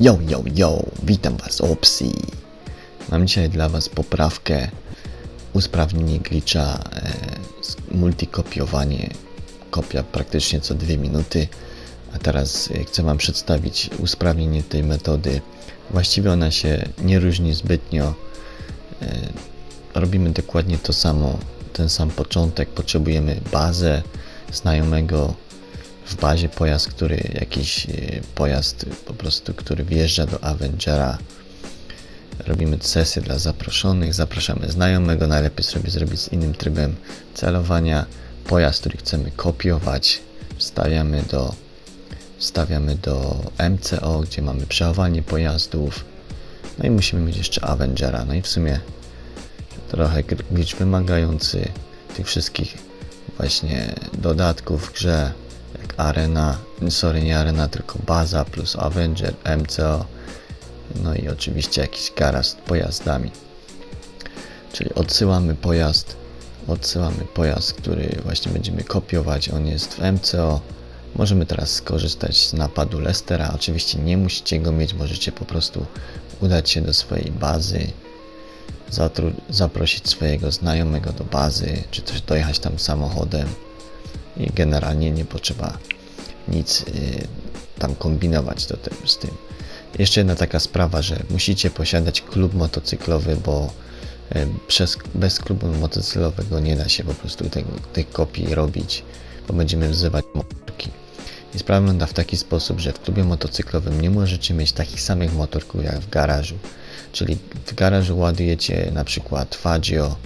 Yo, yo, yo, witam was Opsi. Mam dzisiaj dla was poprawkę, usprawnienie glitcha, e, multikopiowanie, kopia praktycznie co dwie minuty. A teraz e, chcę wam przedstawić usprawnienie tej metody. Właściwie ona się nie różni zbytnio. E, robimy dokładnie to samo, ten sam początek. Potrzebujemy bazę znajomego w bazie pojazd, który jakiś e, pojazd po prostu, który wjeżdża do Avengera. Robimy sesję dla zaproszonych, zapraszamy znajomego, najlepiej sobie zrobić z innym trybem celowania. Pojazd, który chcemy kopiować, wstawiamy do, wstawiamy do MCO, gdzie mamy przechowanie pojazdów. No i musimy mieć jeszcze Avengera. No i w sumie trochę glitch wymagający tych wszystkich właśnie dodatków w grze, Arena, sorry nie Arena, tylko Baza plus Avenger, MCO, no i oczywiście jakiś garaż z pojazdami. Czyli odsyłamy pojazd, odsyłamy pojazd, który właśnie będziemy kopiować, on jest w MCO. Możemy teraz skorzystać z napadu Lestera. Oczywiście nie musicie go mieć, możecie po prostu udać się do swojej bazy, zaprosić swojego znajomego do bazy, czy też dojechać tam samochodem generalnie nie potrzeba nic y, tam kombinować do te, z tym. Jeszcze jedna taka sprawa, że musicie posiadać klub motocyklowy, bo y, przez, bez klubu motocyklowego nie da się po prostu tego, tych kopii robić, bo będziemy wzywać motorki. I sprawa wygląda w taki sposób, że w klubie motocyklowym nie możecie mieć takich samych motorków jak w garażu. Czyli w garażu ładujecie na przykład Fagio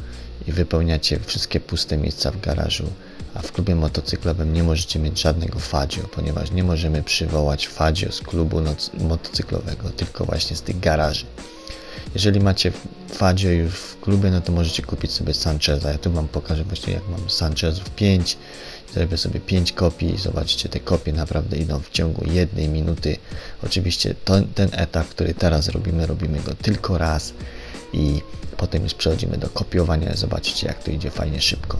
i wypełniacie wszystkie puste miejsca w garażu, a w klubie motocyklowym nie możecie mieć żadnego Fagio, ponieważ nie możemy przywołać Fagio z klubu motocyklowego, tylko właśnie z tych garaży. Jeżeli macie Fagio już w klubie, no to możecie kupić sobie Sancheza. Ja tu wam pokażę właśnie jak mam Sanchezów 5. Zrobię sobie 5 kopii. Zobaczcie, te kopie naprawdę idą w ciągu jednej minuty. Oczywiście to, ten etap, który teraz robimy, robimy go tylko raz i potem już przechodzimy do kopiowania. Zobaczcie, jak to idzie fajnie szybko.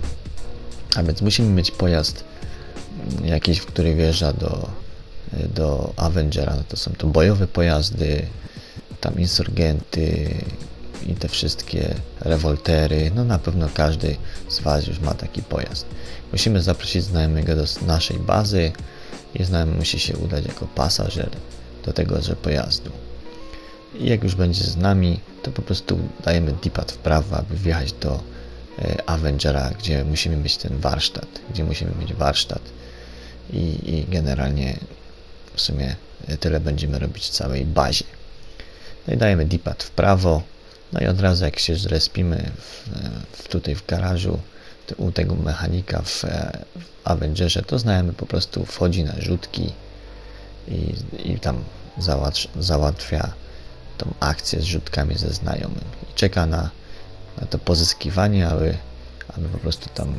A więc musimy mieć pojazd mm, jakiś, który wjeżdża do, do Avengera. No to są to bojowe pojazdy, tam insurgenty i te wszystkie rewoltery. No na pewno każdy z Was już ma taki pojazd. Musimy zaprosić znajomego do naszej bazy i znajomy musi się udać jako pasażer do tegoże pojazdu. I jak już będzie z nami, to po prostu dajemy dipad w prawo, aby wjechać do Avengera, gdzie musimy mieć ten warsztat, gdzie musimy mieć warsztat. I, i generalnie w sumie e, tyle będziemy robić w całej bazie. No i dajemy dipad w prawo, no i od razu jak się zrespimy w, w, tutaj w garażu u tego mechanika w, e, w Avengerze, to znajomy po prostu wchodzi na rzutki i, i tam załatw, załatwia tą akcję z rzutkami ze znajomym. I czeka na to pozyskiwanie, aby, aby po prostu tam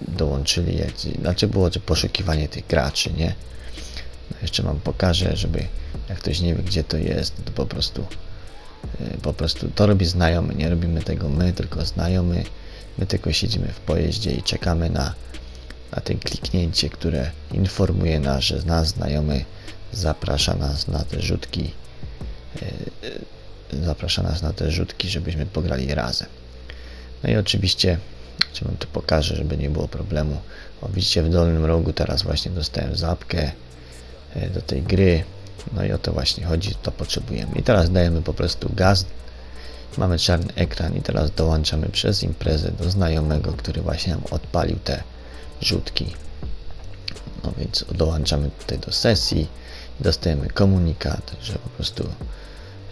dołączyli, znaczy było to poszukiwanie tych graczy, nie? No jeszcze wam pokażę, żeby jak ktoś nie wie gdzie to jest, to po prostu y, po prostu to robi znajomy, nie robimy tego my, tylko znajomy. My tylko siedzimy w pojeździe i czekamy na, na ten kliknięcie, które informuje nas, że nasz znajomy zaprasza nas na te rzutki y, y, zaprasza nas na te rzutki, żebyśmy pograli razem. No i oczywiście, czy wam to pokażę, żeby nie było problemu. O, widzicie w dolnym rogu teraz właśnie dostałem zapkę e, do tej gry. No i o to właśnie chodzi, to potrzebujemy. I teraz dajemy po prostu gaz. Mamy czarny ekran i teraz dołączamy przez imprezę do znajomego, który właśnie nam odpalił te rzutki. No więc dołączamy tutaj do sesji, dostajemy komunikat, że po prostu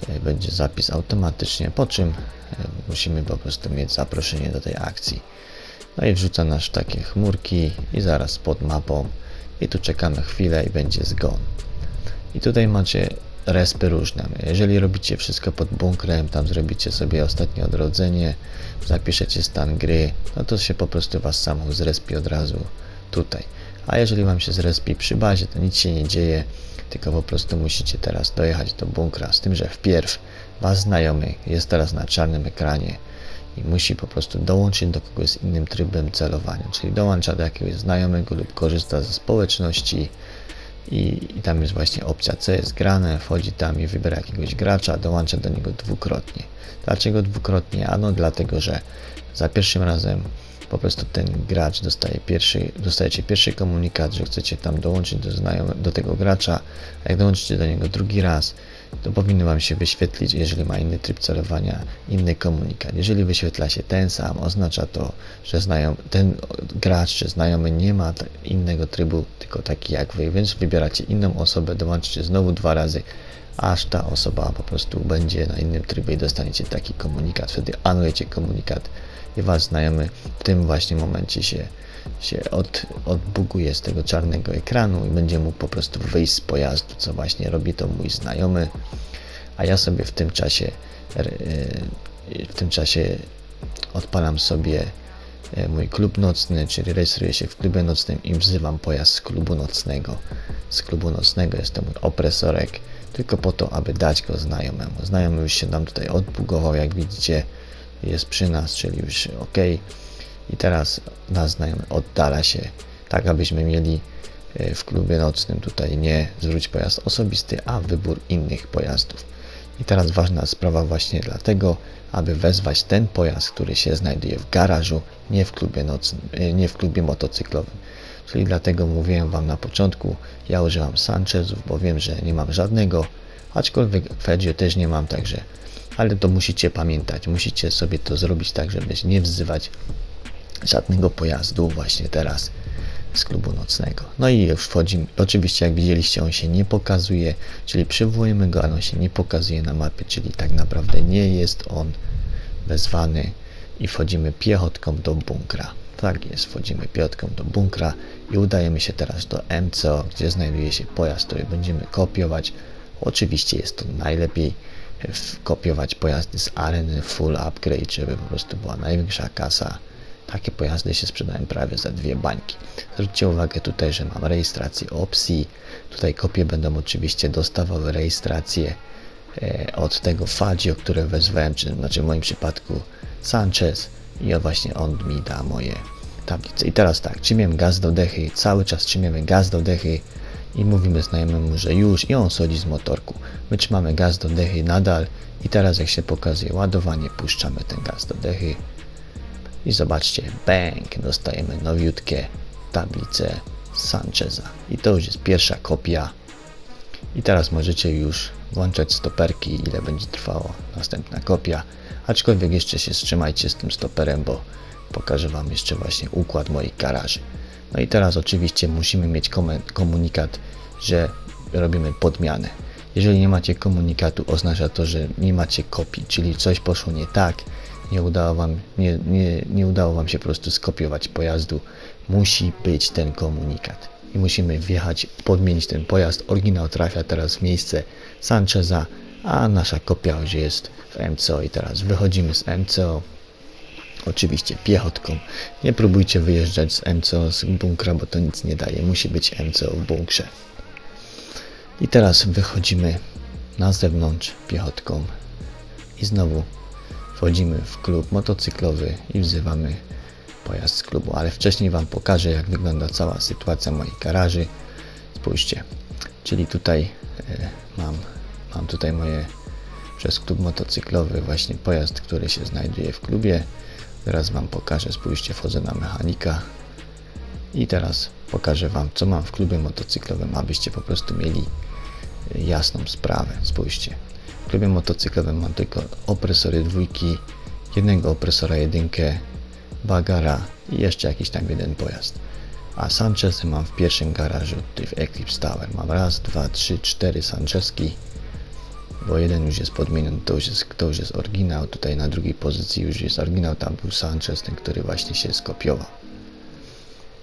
e, będzie zapis automatycznie, po czym e, musimy po prostu mieć zaproszenie do tej akcji. No i wrzuca nas w takie chmurki i zaraz pod mapą i tu czekamy chwilę i będzie zgon. I tutaj macie respy różne. Jeżeli robicie wszystko pod bunkrem, tam zrobicie sobie ostatnie odrodzenie, zapiszecie stan gry, no to się po prostu was samochód zrespi od razu tutaj. A jeżeli wam się zrespi przy bazie, to nic się nie dzieje, tylko po prostu musicie teraz dojechać do bunkra, z tym, że wpierw wasz znajomy jest teraz na czarnym ekranie i musi po prostu dołączyć do kogoś z innym trybem celowania, czyli dołącza do jakiegoś znajomego lub korzysta ze społeczności I, I tam jest właśnie opcja co jest grane, wchodzi tam i wybiera jakiegoś gracza, dołącza do niego dwukrotnie. Dlaczego dwukrotnie? Ano dlatego, że za pierwszym razem po prostu ten gracz dostaje pierwszy, dostajecie pierwszy komunikat, że chcecie tam dołączyć do, znajome, do tego gracza, a jak dołączycie do niego drugi raz, to powinno Wam się wyświetlić, jeżeli ma inny tryb celowania, inny komunikat. Jeżeli wyświetla się ten sam, oznacza to, że znajom, ten gracz czy znajomy nie ma innego trybu, tylko taki jak Wy, więc wybieracie inną osobę, dołączycie znowu dwa razy, aż ta osoba po prostu będzie na innym trybie i dostaniecie taki komunikat. Wtedy anulujecie komunikat i Wasz znajomy w tym właśnie momencie się się od, odbuguje z tego czarnego ekranu i będzie mógł po prostu wyjść z pojazdu, co właśnie robi to mój znajomy, a ja sobie w tym czasie e, w tym czasie odpalam sobie e, mój klub nocny, czyli rejestruję się w klubie nocnym i wzywam pojazd z klubu nocnego. Z klubu nocnego jest to mój opresorek, tylko po to, aby dać go znajomemu. Znajomy już się nam tutaj odbugował, jak widzicie, jest przy nas, czyli już ok i teraz nasz znajomy oddala się, tak abyśmy mieli e, w klubie nocnym tutaj nie zwróć pojazd osobisty, a wybór innych pojazdów. I teraz ważna sprawa właśnie dlatego, aby wezwać ten pojazd, który się znajduje w garażu, nie w klubie nocnym, e, nie w klubie motocyklowym. Czyli dlatego mówiłem Wam na początku, ja używam Sanchezów, bo wiem, że nie mam żadnego, aczkolwiek Fedzio też nie mam, także ale to musicie pamiętać, musicie sobie to zrobić tak, żeby nie wzywać żadnego pojazdu właśnie teraz z klubu nocnego. No i już wchodzimy. Oczywiście, jak widzieliście, on się nie pokazuje, czyli przywołujemy go, ale on się nie pokazuje na mapie, czyli tak naprawdę nie jest on wezwany i wchodzimy piechotką do bunkra. Tak jest, wchodzimy piechotką do bunkra i udajemy się teraz do MCO, gdzie znajduje się pojazd, który będziemy kopiować. Oczywiście jest to najlepiej kopiować pojazdy z areny full upgrade, żeby po prostu była największa kasa takie pojazdy się sprzedają prawie za dwie bańki. Zwróćcie uwagę tutaj, że mam rejestrację opcji. Tutaj kopie będą oczywiście dostawały rejestrację e, od tego Fadzio, które wezwałem, czy znaczy w moim przypadku Sanchez i właśnie on mi da moje tablice. I teraz tak, trzymiemy gaz do dechy, cały czas trzymiemy gaz do dechy i mówimy znajomemu, że już i on schodzi z motorku. My trzymamy gaz do dechy nadal i teraz jak się pokazuje ładowanie, puszczamy ten gaz do dechy i zobaczcie, bang, dostajemy nowiutkie tablice Sancheza. I to już jest pierwsza kopia. I teraz możecie już włączać stoperki, ile będzie trwała następna kopia. Aczkolwiek jeszcze się wstrzymajcie z tym stoperem, bo pokażę Wam jeszcze właśnie układ moich garaży. No i teraz oczywiście musimy mieć komunikat, że robimy podmianę. Jeżeli nie macie komunikatu, oznacza to, że nie macie kopii, czyli coś poszło nie tak, nie udało wam, nie, nie, nie udało wam się po prostu skopiować pojazdu, musi być ten komunikat. I musimy wjechać, podmienić ten pojazd. Oryginał trafia teraz w miejsce Sancheza, a nasza kopia już jest w MCO i teraz wychodzimy z MCO. Oczywiście piechotką. Nie próbujcie wyjeżdżać z MCO z bunkra, bo to nic nie daje. Musi być MCO w bunkrze. I teraz wychodzimy na zewnątrz piechotką i znowu wchodzimy w klub motocyklowy i wzywamy pojazd z klubu, ale wcześniej Wam pokażę jak wygląda cała sytuacja mojej garaży. Spójrzcie, czyli tutaj e, mam, mam tutaj moje przez klub motocyklowy właśnie pojazd, który się znajduje w klubie. Teraz Wam pokażę, spójrzcie, wchodzę na mechanika i teraz pokażę Wam co mam w klubie motocyklowym, abyście po prostu mieli jasną sprawę. Spójrzcie, klubie motocyklowym mam tylko opresory dwójki, jednego opresora jedynkę, bagara i jeszcze jakiś tam jeden pojazd. A Sanchezy mam w pierwszym garażu, tutaj w Eclipse Tower. Mam raz, dwa, trzy, cztery Sanchezki, bo jeden już jest podmieniony, to już jest, to już jest oryginał. Tutaj na drugiej pozycji już jest oryginał, tam był Sanchez, ten, który właśnie się skopiował.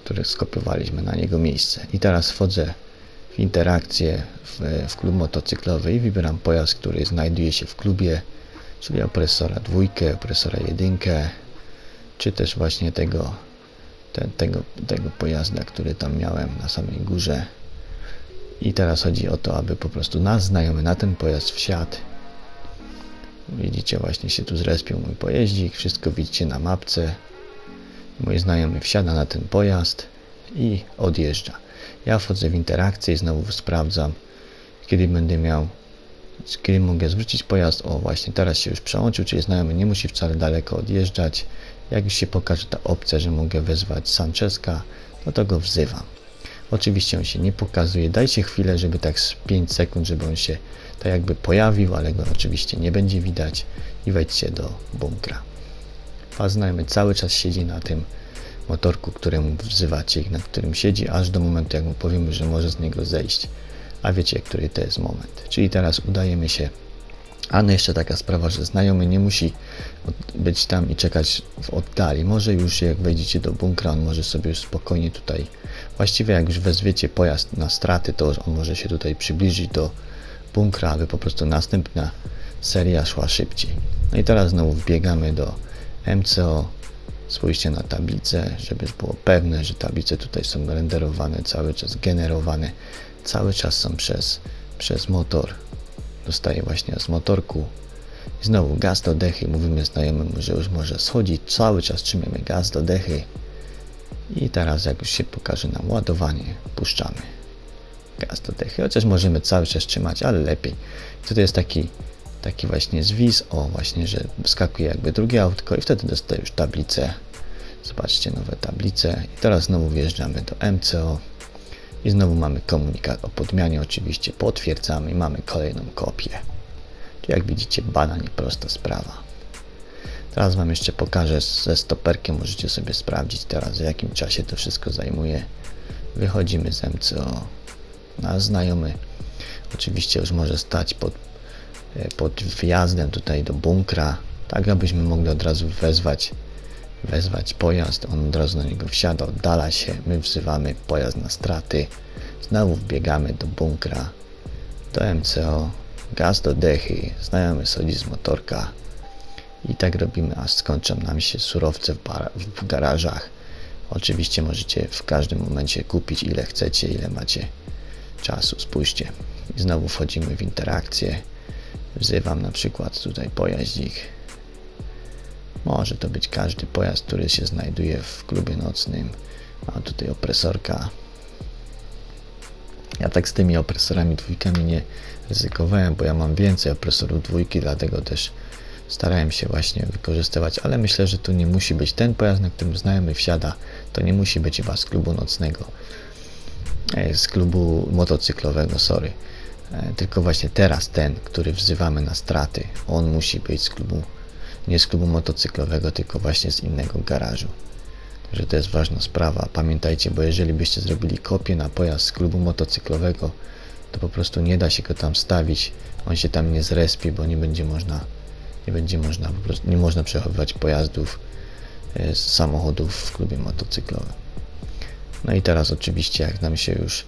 Który skopiowaliśmy na niego miejsce. I teraz wchodzę interakcję w, w klub motocyklowy i wybieram pojazd, który znajduje się w klubie, czyli opresora dwójkę, opresora jedynkę, czy też właśnie tego, tego, tego pojazda, który tam miałem na samej górze. I teraz chodzi o to, aby po prostu nas znajomy na ten pojazd wsiadł. Widzicie, właśnie się tu zrespił mój pojeździk, wszystko widzicie na mapce. Mój znajomy wsiada na ten pojazd i odjeżdża. Ja wchodzę w interakcję i znowu sprawdzam, kiedy będę miał, kiedy mogę zwrócić pojazd. O, właśnie teraz się już przełączył, czyli znajomy nie musi wcale daleko odjeżdżać. Jak już się pokaże ta opcja, że mogę wezwać Sancheska, no to go wzywam. Oczywiście on się nie pokazuje. Dajcie chwilę, żeby tak z 5 sekund, żeby on się tak jakby pojawił, ale go oczywiście nie będzie widać i wejdźcie do bunkra. Wasz znajomy cały czas siedzi na tym motorku, któremu wzywacie i na którym siedzi, aż do momentu, jak mu powiemy, że może z niego zejść. A wiecie, który to jest moment. Czyli teraz udajemy się. A no jeszcze taka sprawa, że znajomy nie musi być tam i czekać w oddali. Może już jak wejdziecie do bunkra, on może sobie już spokojnie tutaj, właściwie jak już wezwiecie pojazd na straty, to on może się tutaj przybliżyć do bunkra, aby po prostu następna seria szła szybciej. No i teraz znowu wbiegamy do MCO, spójrzcie na tablicę, żeby było pewne, że tablice tutaj są renderowane cały czas, generowane cały czas są przez, przez motor. Dostaję właśnie z motorku. I znowu gaz do dechy, mówimy znajomemu, że już może schodzić, cały czas trzymamy gaz do dechy. I teraz jak już się pokaże nam ładowanie, puszczamy gaz do dechy, chociaż możemy cały czas trzymać, ale lepiej. Tutaj jest taki taki właśnie zwis, o właśnie, że wskakuje jakby drugie autko i wtedy dostaję już tablicę. Zobaczcie nowe tablice i teraz znowu wjeżdżamy do MCO i znowu mamy komunikat o podmianie, oczywiście potwierdzamy i mamy kolejną kopię. Czyli jak widzicie badanie prosta sprawa. Teraz Wam jeszcze pokażę ze stoperkiem, możecie sobie sprawdzić teraz w jakim czasie to wszystko zajmuje. Wychodzimy z MCO, nasz znajomy oczywiście już może stać pod pod wjazdem tutaj do bunkra, tak abyśmy mogli od razu wezwać, wezwać pojazd, on od razu na niego wsiada, oddala się, my wzywamy pojazd na straty, znowu wbiegamy do bunkra, do MCO, gaz do dechy, znajomy schodzi z motorka i tak robimy, aż skończą nam się surowce w, w garażach. Oczywiście możecie w każdym momencie kupić ile chcecie, ile macie czasu, spójrzcie. I znowu wchodzimy w interakcję. Wzywam na przykład tutaj pojaździk. Może to być każdy pojazd, który się znajduje w klubie nocnym. Mam tutaj opresorka. Ja tak z tymi opresorami dwójkami nie ryzykowałem, bo ja mam więcej opresorów dwójki, dlatego też starałem się właśnie wykorzystywać, ale myślę, że tu nie musi być ten pojazd, na którym znajomy wsiada, to nie musi być chyba z klubu nocnego, e, z klubu motocyklowego, sorry. E, tylko właśnie teraz ten, który wzywamy na straty, on musi być z klubu, nie z klubu motocyklowego, tylko właśnie z innego garażu. Także to jest ważna sprawa. Pamiętajcie, bo jeżeli byście zrobili kopię na pojazd z klubu motocyklowego, to po prostu nie da się go tam stawić. On się tam nie zrespi, bo nie będzie można, nie będzie można, po prostu nie można przechowywać pojazdów e, z samochodów w klubie motocyklowym. No i teraz oczywiście, jak nam się już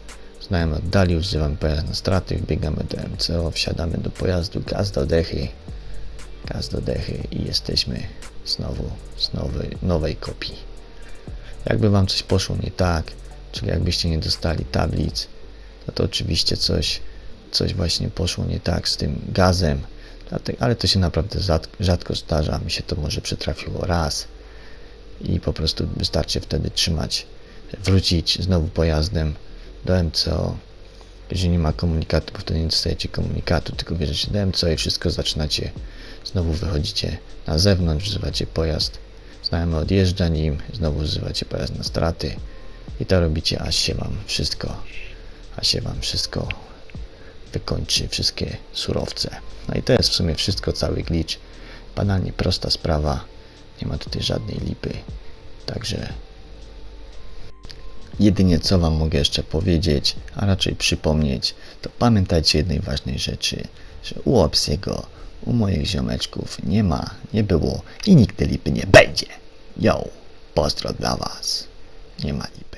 Znajomy oddali, używamy pojazd na straty, wbiegamy do MCO, wsiadamy do pojazdu, gaz do dechy, gaz do dechy i jesteśmy znowu z nowej, nowej kopii. Jakby Wam coś poszło nie tak, czyli jakbyście nie dostali tablic, no to oczywiście coś, coś właśnie poszło nie tak z tym gazem, ale to się naprawdę rzadko zdarza, mi się to może przytrafiło raz i po prostu wystarczy wtedy trzymać, wrócić znowu pojazdem, do MCO. Jeżeli nie ma komunikatu, bo wtedy nie dostajecie komunikatu, tylko bierzecie do MCO i wszystko zaczynacie, znowu wychodzicie na zewnątrz, wzywacie pojazd, znajomy odjeżdża nim, znowu wzywacie pojazd na straty i to robicie, aż się wam wszystko, aż się wam wszystko wykończy, wszystkie surowce. No i to jest w sumie wszystko, cały glitch. Banalnie prosta sprawa, nie ma tutaj żadnej lipy, także Jedynie co Wam mogę jeszcze powiedzieć, a raczej przypomnieć, to pamiętajcie jednej ważnej rzeczy, że u Opsiego, u moich ziomeczków nie ma, nie było i nigdy lipy nie będzie. Yo, pozdro dla Was. Nie ma lipy.